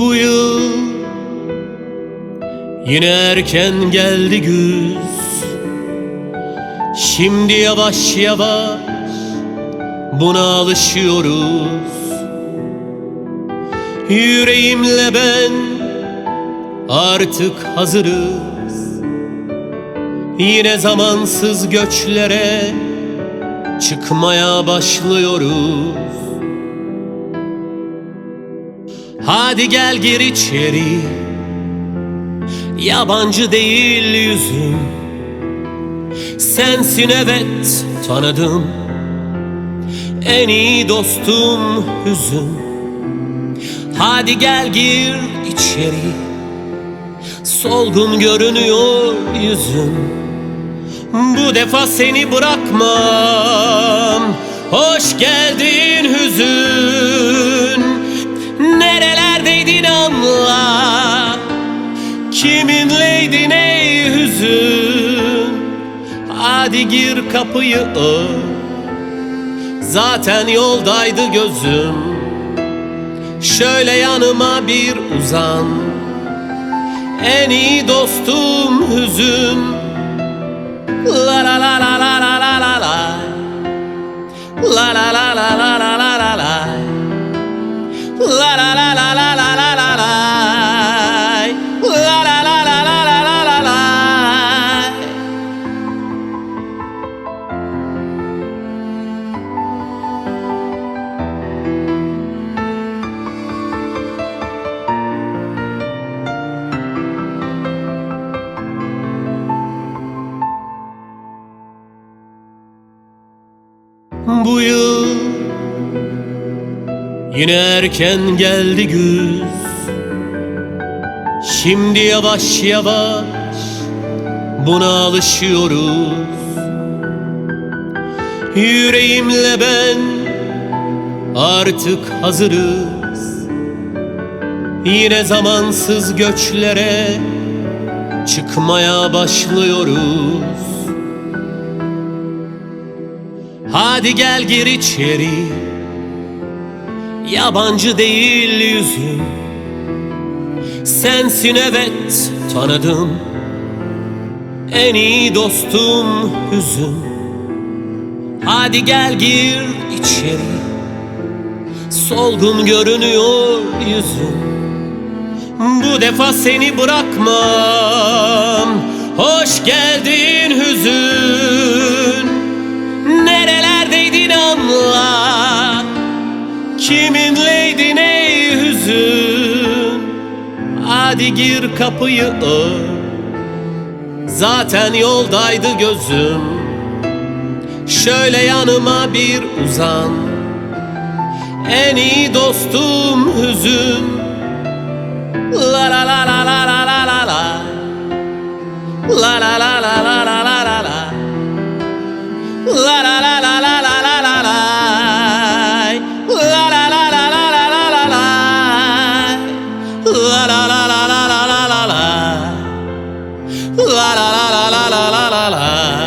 Bu yıl. Yine erken geldi güz. Şimdi yavaş yavaş buna alışıyoruz. Yüreğimle ben artık hazırız. Yine zamansız göçlere çıkmaya başlıyoruz Hadi gel gir içeri. Yabancı değil yüzüm Sensin evet tanıdım. En iyi dostum hüzün. Hadi gel gir içeri. Solgun görünüyor yüzün. Bu defa seni bırakmam. Hoş geldin hüzün Hadi gir kapıyı Zaten yoldaydı gözüm. Şöyle yanıma bir uzan. En iyi dostum hüzün Bu yıl. Yine erken geldi güz. Şimdi yavaş yavaş buna alışıyoruz. Yüreğimle ben artık hazırız. Yine zamansız göçlere çıkmaya başlıyoruz Hadi gel gir içeri. Yabancı değil yüzüm Sensin evet tanıdım En iyi dostum hüzün. Hadi gel gir içeri. Solgun görünüyor yüzün. Bu defa seni bırakmam. Hoş geldin Kiminleydin ey hüzün Hadi gir kapıyı Zaten yoldaydı gözüm Şöyle yanıma bir uzan En iyi dostum hüzün La la la la la la la la la La la la la la la la la la La La la la la